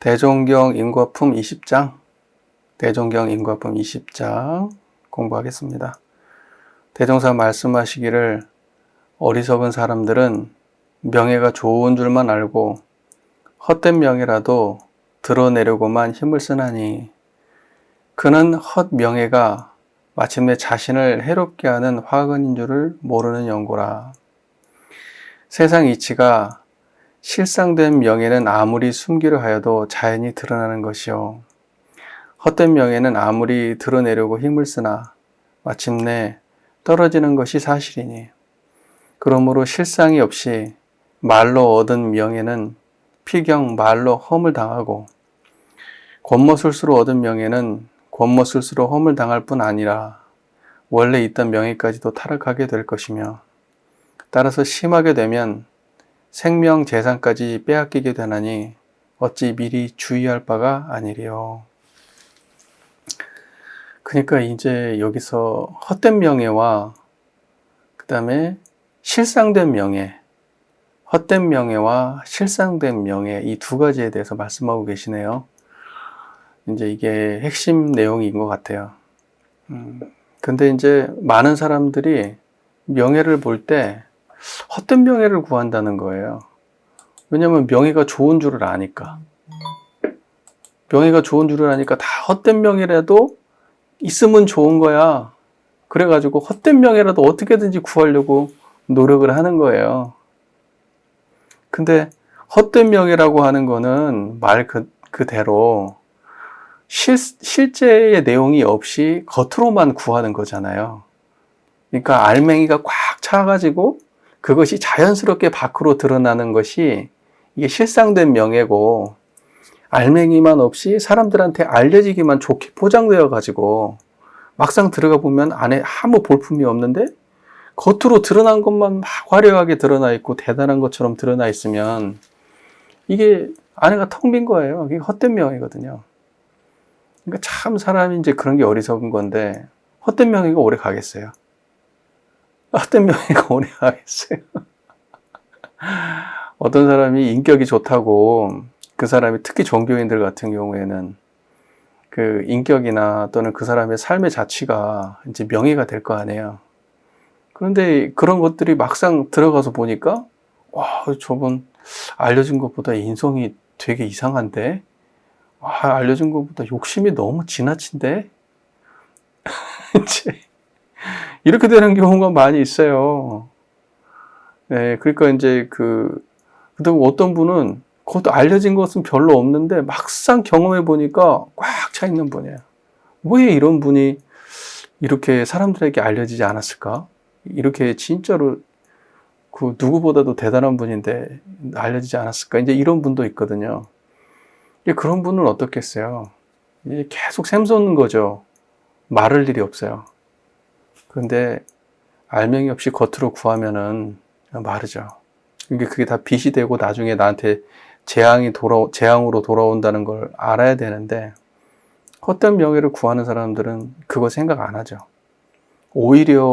대종경 인과품 20장, 대종경 인과품 20장 공부하겠습니다. 대종사 말씀하시기를 어리석은 사람들은 명예가 좋은 줄만 알고 헛된 명예라도 드러내려고만 힘을 쓰나니 그는 헛 명예가 마침내 자신을 해롭게 하는 화근인 줄을 모르는 연고라. 세상 이치가 실상된 명예는 아무리 숨기려 하여도 자연히 드러나는 것이요. 헛된 명예는 아무리 드러내려고 힘을 쓰나 마침내 떨어지는 것이 사실이니. 그러므로 실상이 없이 말로 얻은 명예는 피경 말로 험을 당하고 권모술수로 얻은 명예는 권모술수로 험을 당할 뿐 아니라 원래 있던 명예까지도 타락하게 될 것이며 따라서 심하게 되면 생명 재산까지 빼앗기게 되나니 어찌 미리 주의할 바가 아니리요. 그러니까 이제 여기서 헛된 명예와 그 다음에 실상된 명예, 헛된 명예와 실상된 명예 이 두 가지에 대해서 말씀하고 계시네요. 이제 이게 핵심 내용인 것 같아요. 음, 근데 이제 많은 사람들이 명예를 볼때 헛된 명예를 구한다는 거예요. 왜냐하면 명예가 좋은 줄을 아니까. 명예가 좋은 줄을 아니까 다 헛된 명예라도 있으면 좋은 거야. 그래가지고 헛된 명예라도 어떻게든지 구하려고 노력을 하는 거예요. 근데 헛된 명예라고 하는 거는 말 그, 그대로 실, 실제의 내용이 없이 겉으로만 구하는 거잖아요. 그러니까 알맹이가 꽉 차가지고 그것이 자연스럽게 밖으로 드러나는 것이 이게 실상된 명예고 알맹이만 없이 사람들한테 알려지기만 좋게 포장되어 가지고 막상 들어가 보면 안에 아무 볼품이 없는데 겉으로 드러난 것만 막 화려하게 드러나 있고 대단한 것처럼 드러나 있으면 이게 안에가 텅 빈 거예요. 이게 헛된 명예거든요. 그러니까 참 사람이 이제 그런 게 어리석은 건데 헛된 명예가 오래 가겠어요. 명예가 오래 가겠어요. 어떤 사람이 인격이 좋다고 그 사람이 특히 종교인들 같은 경우에는 그 인격이나 또는 그 사람의 삶의 자취가 이제 명예가 될 거 아니에요. 그런데 그런 것들이 막상 들어가서 보니까 와 저분 알려진 것보다 인성이 되게 이상한데 와 알려진 것보다 욕심이 너무 지나친데 이렇게 되는 경우가 많이 있어요. 네, 그러니까 이제 그 그다음 어떤 분은 그것도 알려진 것은 별로 없는데 막상 경험해 보니까 꽉 차 있는 분이에요. 왜 이런 분이 이렇게 사람들에게 알려지지 않았을까? 이렇게 진짜로 그 누구보다도 대단한 분인데 알려지지 않았을까? 이제 이런 분도 있거든요. 그런 분은 어떻겠어요? 계속 샘솟는 거죠. 말할 일이 없어요. 그런데 알맹이 없이 겉으로 구하면은 마르죠. 이게 그게 다 빚이 되고 나중에 나한테 재앙이 돌아 재앙으로 돌아온다는 걸 알아야 되는데 헛된 명예를 구하는 사람들은 그거 생각 안 하죠. 오히려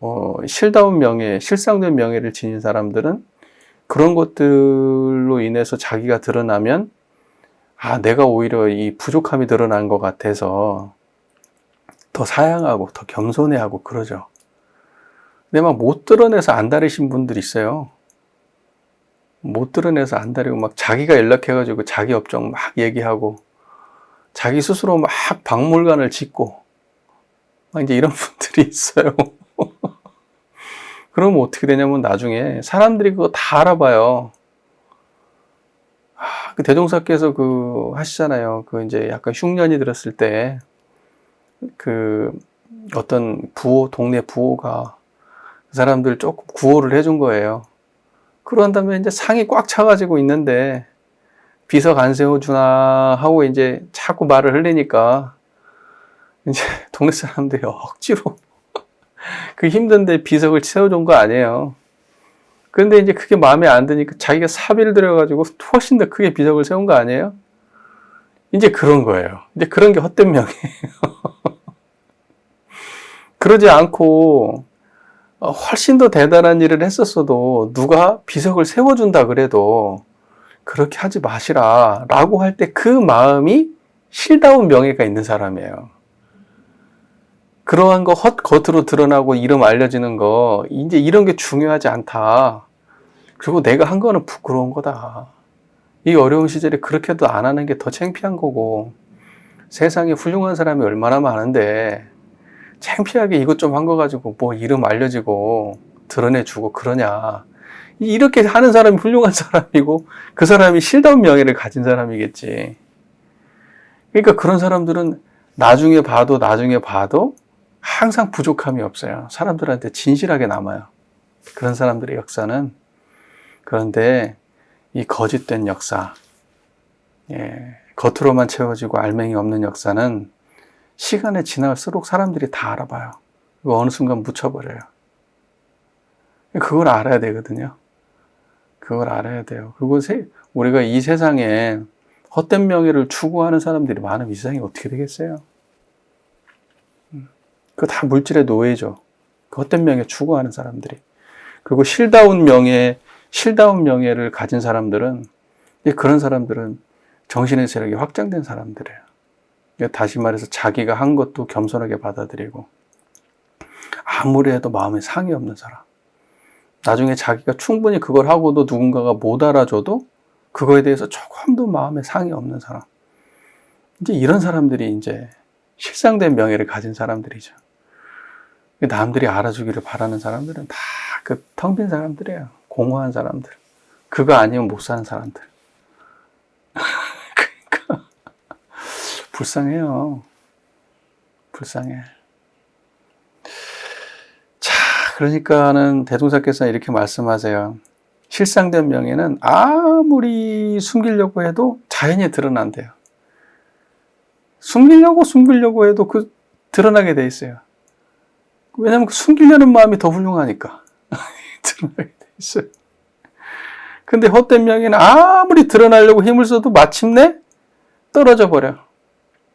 어, 실다운 명예, 실상된 명예를 지닌 사람들은 그런 것들로 인해서 자기가 드러나면 아 내가 오히려 이 부족함이 드러난 것 같아서 더 사양하고 더 겸손해하고 그러죠. 근데 막 못 드러내서 안달이신 분들 있어요. 못 드러내서 안달이고 막 자기가 연락해가지고 자기 업종 막 얘기하고 자기 스스로 막 박물관을 짓고 막 이제 이런 분들이 있어요. 그러면 어떻게 되냐면 나중에 사람들이 그거 다 알아봐요. 아, 그 대종사께서 그 하시잖아요. 그 이제 약간 흉년이 들었을 때 그 어떤 부호 동네 부호가 그 사람들 조금 구호를 해준 거예요. 그런 다음에 이제 상이 꽉 차가지고 있는데 비석 안 세워주나 하고 이제 자꾸 말을 흘리니까 이제 동네 사람들이 억지로 그 힘든데 비석을 채워준 거 아니에요. 그런데 이제 그게 마음에 안 드니까 자기가 사비를 들여가지고 훨씬 더 크게 비석을 세운 거 아니에요? 이제 그런 거예요. 이제 그런 게 헛된 명이에요. 그러지 않고 훨씬 더 대단한 일을 했었어도 누가 비석을 세워준다 그래도 그렇게 하지 마시라 라고 할 때 그 마음이 실다운 명예가 있는 사람이에요. 그러한 거 헛, 겉으로 드러나고 이름 알려지는 거, 이제 이런 게 중요하지 않다. 그리고 내가 한 거는 부끄러운 거다. 이 어려운 시절에 그렇게도 안 하는 게 더 창피한 거고, 세상에 훌륭한 사람이 얼마나 많은데, 창피하게 이것 좀 한 거 가지고 뭐 이름 알려지고 드러내주고 그러냐. 이렇게 하는 사람이 훌륭한 사람이고, 그 사람이 실다운 명예를 가진 사람이겠지. 그러니까 그런 사람들은 나중에 봐도 나중에 봐도 항상 부족함이 없어요. 사람들한테 진실하게 남아요. 그런 사람들의 역사는. 그런데 이 거짓된 역사, 예, 겉으로만 채워지고 알맹이 없는 역사는 시간이 지날수록 사람들이 다 알아봐요. 어느 순간 묻혀버려요. 그걸 알아야 되거든요. 그걸 알아야 돼요. 세, 우리가 이 세상에 헛된 명예를 추구하는 사람들이 많으면 이 세상이 어떻게 되겠어요? 그거 다 물질의 노예죠. 그 헛된 명예 추구하는 사람들이. 그리고 실다운 명예, 실다운 명예를 가진 사람들은, 그런 사람들은 정신의 세력이 확장된 사람들이에요. 그러니까 다시 말해서 자기가 한 것도 겸손하게 받아들이고, 아무리 해도 마음에 상이 없는 사람. 나중에 자기가 충분히 그걸 하고도 누군가가 못 알아줘도 그거에 대해서 조금도 마음에 상이 없는 사람. 이제 이런 사람들이 이제 실상된 명예를 가진 사람들이죠. 남들이 알아주기를 바라는 사람들은 다 그 텅 빈 사람들이에요. 공허한 사람들. 그거 아니면 못 사는 사람들. 그러니까 불쌍해요. 불쌍해. 자, 그러니까는 대동사께서 이렇게 말씀하세요. 실상된 명예는 아무리 숨기려고 해도 자연히 드러난대요. 숨기려고 숨기려고 해도 그 드러나게 돼 있어요. 왜냐면 그 숨기려는 마음이 더 훌륭하니까. 드러나게 돼 있어요. 근데 헛된 명예는 아무리 드러나려고 힘을 써도 마침내 떨어져 버려.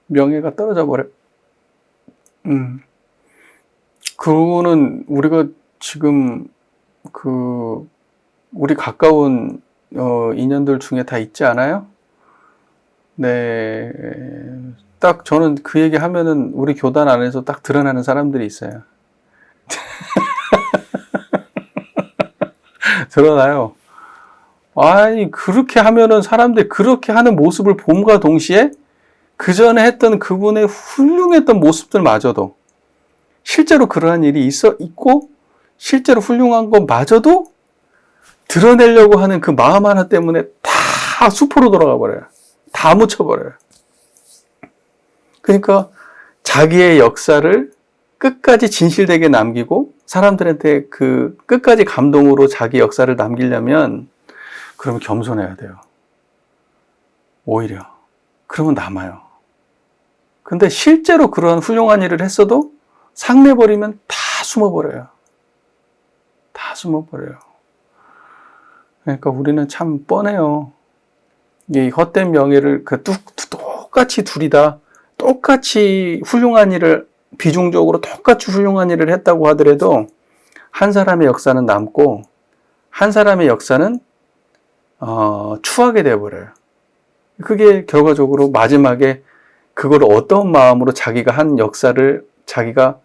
명예가 떨어져 버려. 음. 그거는 우리가 지금 그 우리 가까운 어, 인연들 중에 다 있지 않아요? 네. 딱 저는 그 얘기 하면은 우리 교단 안에서 딱 드러나는 사람들이 있어요. 드러나요. 아니, 그렇게 하면은 사람들이 그렇게 하는 모습을 봄과 동시에 그 전에 했던 그분의 훌륭했던 모습들마저도 실제로 그러한 일이 있어 있고 실제로 훌륭한 것마저도 드러내려고 하는 그 마음 하나 때문에 다 수포로 돌아가 버려요. 다 묻혀 버려요. 그러니까 자기의 역사를 끝까지 진실되게 남기고 사람들한테 그 끝까지 감동으로 자기 역사를 남기려면 그러면 겸손해야 돼요. 오히려. 그러면 남아요. 근데 실제로 그런 훌륭한 일을 했어도 상내버리면 다 숨어버려요. 다 숨어버려요. 그러니까 우리는 참 뻔해요. 이 헛된 명예를 그 뚝, 똑같이 둘이 다 똑같이 훌륭한 일을 비중적으로 똑같이 훌륭한 일을 했다고 하더라도 한 사람의 역사는 남고 한 사람의 역사는 어, 추하게 되어버려요. 그게 결과적으로 마지막에 그걸 어떤 마음으로 자기가 한 역사를 자기가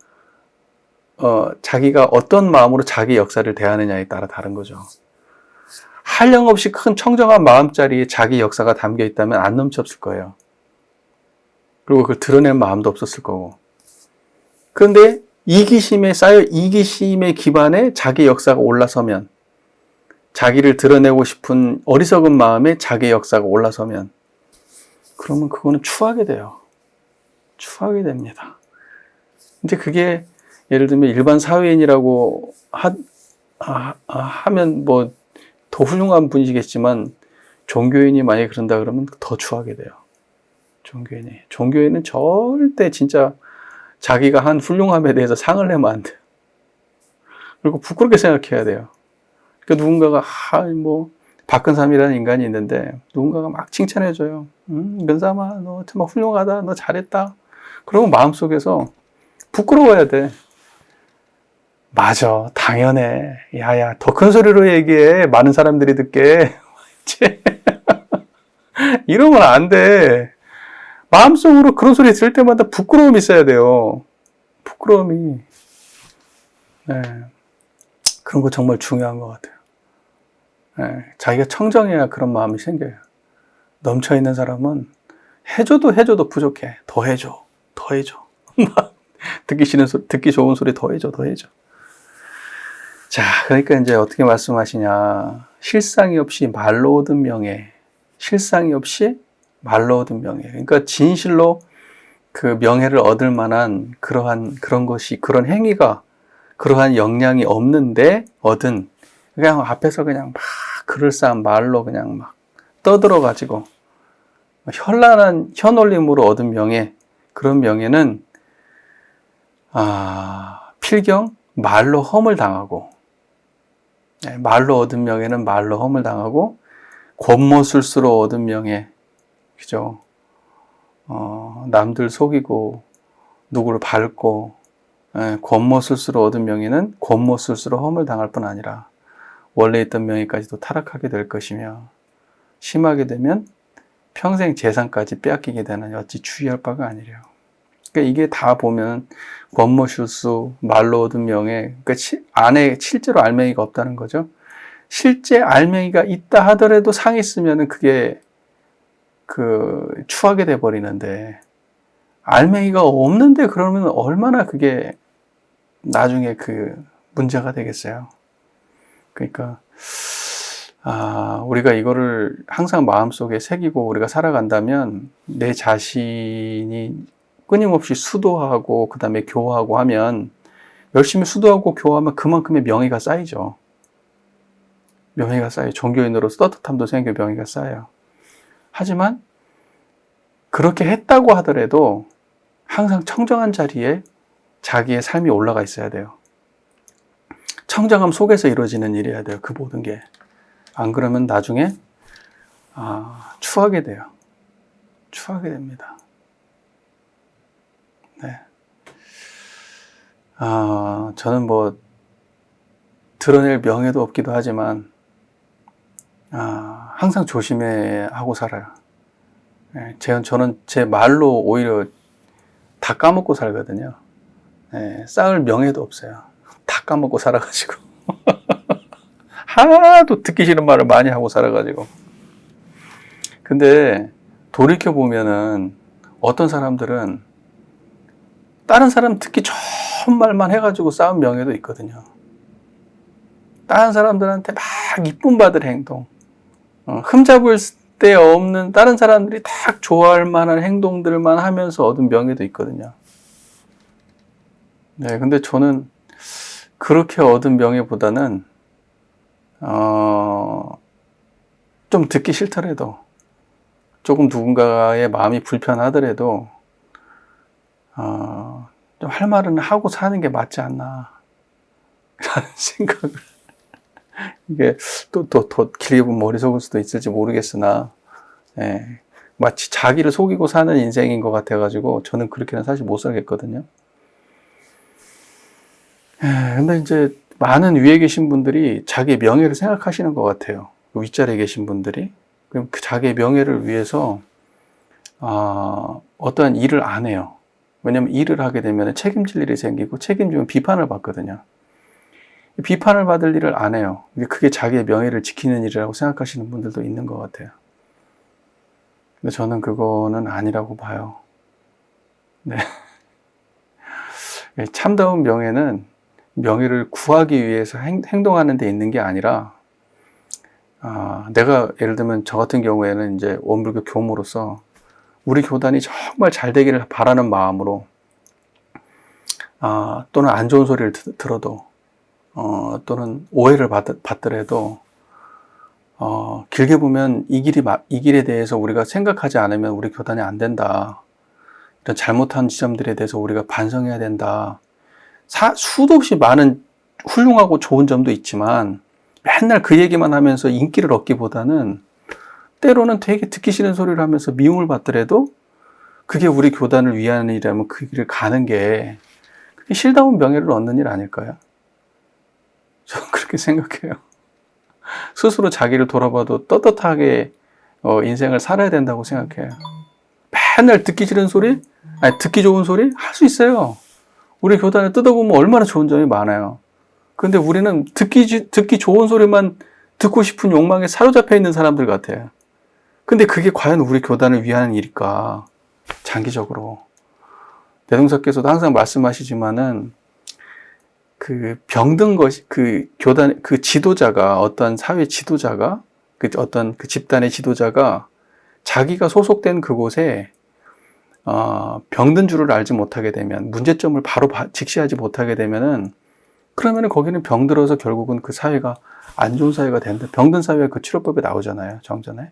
어, 자기가 어떤 마음으로 자기 역사를 대하느냐에 따라 다른 거죠. 한량없이 큰 청정한 마음자리에 자기 역사가 담겨 있다면 안 넘쳤을 거예요. 그리고 그걸 드러낼 마음도 없었을 거고. 그런데 이기심에 쌓여 이기심의 기반에 자기 역사가 올라서면 자기를 드러내고 싶은 어리석은 마음에 자기 역사가 올라서면 그러면 그거는 추하게 돼요. 추하게 됩니다. 이제 그게 예를 들면 일반 사회인이라고 하, 하, 하면 뭐 더 훌륭한 분이시겠지만 종교인이 만약에 그런다 그러면 더 추하게 돼요. 종교인이. 종교인은 절대 진짜 자기가 한 훌륭함에 대해서 상을 내면 안 돼요. 그리고 부끄럽게 생각해야 돼요. 그러니까 누군가가, 아, 뭐, 박근삼이라는 인간이 있는데, 누군가가 막 칭찬해줘요. 음, 근삼아, 너 정말 훌륭하다. 너 잘했다. 그러면 마음속에서 부끄러워야 돼. 맞아. 당연해. 야야, 더 큰 소리로 얘기해. 많은 사람들이 듣게. 이러면 안 돼. 마음속으로 그런 소리 들을 때마다 부끄러움이 있어야 돼요. 부끄러움이. 네. 그런 거 정말 중요한 것 같아요. 네. 자기가 청정해야 그런 마음이 생겨요. 넘쳐 있는 사람은 해줘도 해줘도 부족해. 더 해줘. 더 해줘. 듣기 싫은 소리, 듣기 좋은 소리 더 해줘, 더 해줘. 자, 그러니까 이제 어떻게 말씀하시냐. 실상이 없이 말로 얻은 명예. 실상이 없이 말로 얻은 명예. 그러니까 진실로 그 명예를 얻을 만한 그러한, 그런 것이, 그런 행위가, 그러한 역량이 없는데 얻은, 그냥 앞에서 그냥 막 그럴싸한 말로 그냥 막 떠들어 가지고, 현란한 현올림으로 얻은 명예, 그런 명예는, 아, 필경, 말로 험을 당하고, 네, 말로 얻은 명예는 말로 험을 당하고, 권모술수로 얻은 명예, 그죠? 어, 남들 속이고, 누구를 밟고, 예, 권모술수로 얻은 명예는 권모술수로 험을 당할 뿐 아니라, 원래 있던 명예까지도 타락하게 될 것이며, 심하게 되면 평생 재산까지 빼앗기게 되는 어찌 주의할 바가 아니래요. 그러니까 이게 다 보면 권모술수, 말로 얻은 명예, 그러니까 시- 안에 실제로 알맹이가 없다는 거죠. 실제 알맹이가 있다 하더라도 상했으면은 그게 그 추하게 돼 버리는데 알맹이가 없는데 그러면 얼마나 그게 나중에 그 문제가 되겠어요. 그러니까 아, 우리가 이거를 항상 마음속에 새기고 우리가 살아간다면 내 자신이 끊임없이 수도하고 그다음에 교화하고 하면 열심히 수도하고 교화하면 그만큼의 명예가 쌓이죠. 명예가 쌓여 종교인으로서 떳떳함도 생겨 명예가 쌓여요. 하지만 그렇게 했다고 하더라도 항상 청정한 자리에 자기의 삶이 올라가 있어야 돼요. 청정함 속에서 이루어지는 일이어야 돼요. 그 모든 게. 안 그러면 나중에 아, 추하게 돼요. 추하게 됩니다. 네. 아, 저는 뭐 드러낼 명예도 없기도 하지만 아, 항상 조심해 하고 살아요. 예, 제, 저는 제 말로 오히려 다 까먹고 살거든요. 예, 쌓을 명예도 없어요. 다 까먹고 살아가지고. 하도 듣기 싫은 말을 많이 하고 살아가지고. 근데 돌이켜 보면은 어떤 사람들은 다른 사람 듣기 좋은 말만 해가지고 쌓은 명예도 있거든요. 다른 사람들한테 막 이쁨 받을 행동, 어, 흠잡을 데 없는 다른 사람들이 딱 좋아할 만한 행동들만 하면서 얻은 명예도 있거든요. 네, 근데 저는 그렇게 얻은 명예보다는 어, 좀 듣기 싫더라도 조금 누군가의 마음이 불편하더라도 어, 좀 할 말은 하고 사는 게 맞지 않나. 라는 생각을. 이게 또, 또, 더 길게 보면 머리 속을 수도 있을지 모르겠으나, 예, 마치 자기를 속이고 사는 인생인 것 같아가지고, 저는 그렇게는 사실 못 살겠거든요. 예, 근데 이제 많은 위에 계신 분들이 자기의 명예를 생각하시는 것 같아요. 그 윗자리에 계신 분들이. 그럼 그 자기의 명예를 위해서, 아, 어떠한 일을 안 해요. 왜냐면 일을 하게 되면 책임질 일이 생기고 책임지면 비판을 받거든요. 비판을 받을 일을 안 해요. 그게 자기의 명예를 지키는 일이라고 생각하시는 분들도 있는 것 같아요. 근데 저는 그거는 아니라고 봐요. 네. 참다운 명예는 명예를 구하기 위해서 행, 행동하는 데 있는 게 아니라, 아, 내가 예를 들면 저 같은 경우에는 이제 원불교 교무로서 우리 교단이 정말 잘 되기를 바라는 마음으로, 아, 또는 안 좋은 소리를 드- 들어도 어, 또는 오해를 받, 받더라도 어, 길게 보면 이 길이 마- 이 길에 대해서 우리가 생각하지 않으면 우리 교단이 안 된다. 이런 잘못한 지점들에 대해서 우리가 반성해야 된다. 사, 수도 없이 많은 훌륭하고 좋은 점도 있지만 맨날 그 얘기만 하면서 인기를 얻기보다는 때로는 되게 듣기 싫은 소리를 하면서 미움을 받더라도 그게 우리 교단을 위한 일이라면 그 길을 가는 게 그게 실다운 명예를 얻는 일 아닐까요? 저는 그렇게 생각해요. 스스로 자기를 돌아봐도 떳떳하게 어, 인생을 살아야 된다고 생각해요. 맨날 듣기 싫은 소리, 아니 듣기 좋은 소리 할 수 있어요. 우리 교단을 뜯어보면 얼마나 좋은 점이 많아요. 근데 우리는 듣기 지- 듣기 좋은 소리만 듣고 싶은 욕망에 사로잡혀 있는 사람들 같아요. 근데 그게 과연 우리 교단을 위한 일일까? 장기적으로. 대동사께서도 항상 말씀하시지만은 그 병든 것이 그 교단 그 지도자가 어떤 사회 지도자가 그 어떤 그 집단의 지도자가 자기가 소속된 그곳에 어, 병든 줄을 알지 못하게 되면 문제점을 바로 바- 직시하지 못하게 되면은 그러면은 거기는 병들어서 결국은 그 사회가 안 좋은 사회가 된다. 병든 사회가 그 치료법에 나오잖아요. 정전에.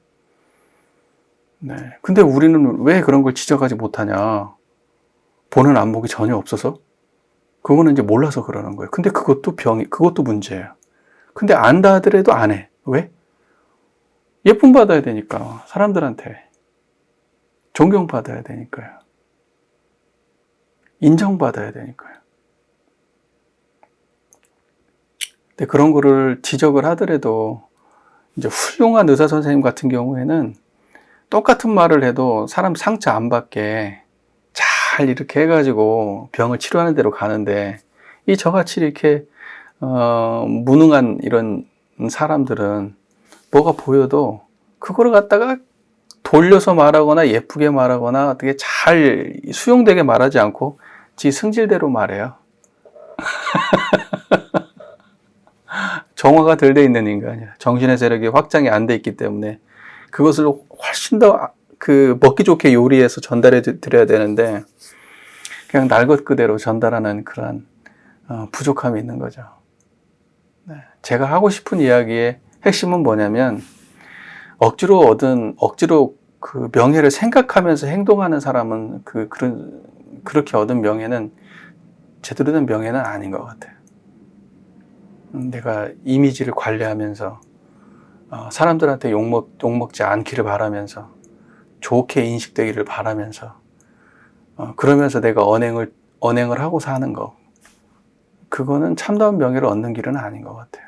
네. 근데 우리는 왜 그런 걸 지적하지 못하냐? 보는 안목이 전혀 없어서? 그거는 이제 몰라서 그러는 거예요. 근데 그것도 병이, 그것도 문제예요. 근데 안다 하더라도 안 해. 왜? 예쁨 받아야 되니까. 사람들한테. 존경받아야 되니까요. 인정받아야 되니까요. 근데 그런 거를 지적을 하더라도 이제 훌륭한 의사 선생님 같은 경우에는 똑같은 말을 해도 사람 상처 안 받게 잘 이렇게 해가지고 병을 치료하는 대로 가는데 이 저같이 이렇게 어, 무능한 이런 사람들은 뭐가 보여도 그거를 갖다가 돌려서 말하거나 예쁘게 말하거나 어떻게 잘 수용되게 말하지 않고 지 승질대로 말해요. 정화가 덜 돼 있는 인간이야. 정신의 세력이 확장이 안 돼 있기 때문에 그것을 훨씬 더 그 먹기 좋게 요리해서 전달해 드- 드려야 되는데 그냥 날 것 그대로 전달하는 그런 어, 부족함이 있는 거죠. 네. 제가 하고 싶은 이야기의 핵심은 뭐냐면 억지로 얻은 억지로 그 명예를 생각하면서 행동하는 사람은 그 그런 그렇게 얻은 명예는 제대로 된 명예는 아닌 것 같아요. 음, 내가 이미지를 관리하면서 어, 사람들한테 욕먹 욕먹지 않기를 바라면서 좋게 인식되기를 바라면서 어, 그러면서 내가 언행을 언행을 하고 사는 거 그거는 참다운 명예를 얻는 길은 아닌 것 같아요.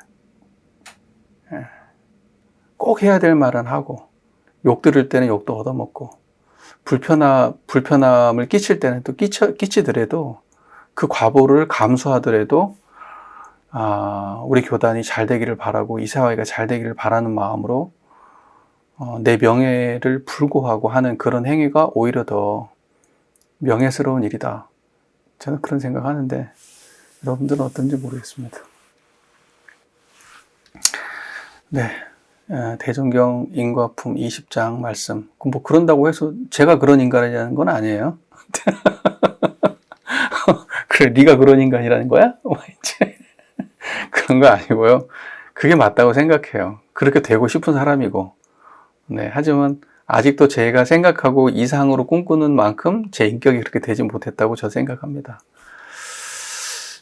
예. 꼭 해야 될 말은 하고 욕 들을 때는 욕도 얻어먹고 불편함 불편함을 끼칠 때는 또 끼쳐 끼치더라도 그 과보를 감수하더라도 아, 우리 교단이 잘 되기를 바라고 이 사회가 잘 되기를 바라는 마음으로 어, 내 명예를 불고하고 하는 그런 행위가 오히려 더 명예스러운 일이다. 저는 그런 생각하는데 여러분들은 어떤지 모르겠습니다. 네. 어, 대종경 인과품 20장 말씀. 뭐 그런다고 해서 제가 그런 인간이라는 건 아니에요. 그래, 네가 그런 인간이라는 거야? 뭐 그런 거 아니고요. 그게 맞다고 생각해요. 그렇게 되고 싶은 사람이고. 네, 하지만 아직도 제가 생각하고 이상으로 꿈꾸는 만큼 제 인격이 그렇게 되지 못했다고 저 생각합니다.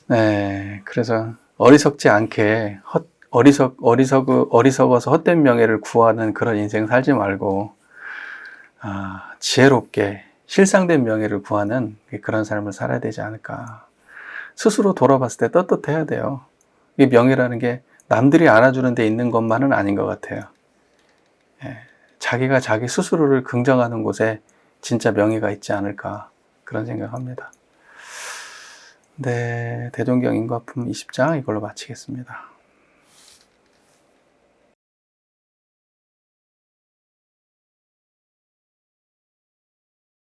네, 그래서 어리석지 않게 헛, 어리석, 어리석, 어리석어서 헛된 명예를 구하는 그런 인생 살지 말고, 아, 지혜롭게 실상된 명예를 구하는 그런 삶을 살아야 되지 않을까. 스스로 돌아봤을 때 떳떳해야 돼요. 이 명예라는 게 남들이 알아주는 데 있는 것만은 아닌 것 같아요. 예, 자기가 자기 스스로를 긍정하는 곳에 진짜 명예가 있지 않을까 그런 생각합니다. 네, 대종경 인과품 20장 이걸로 마치겠습니다.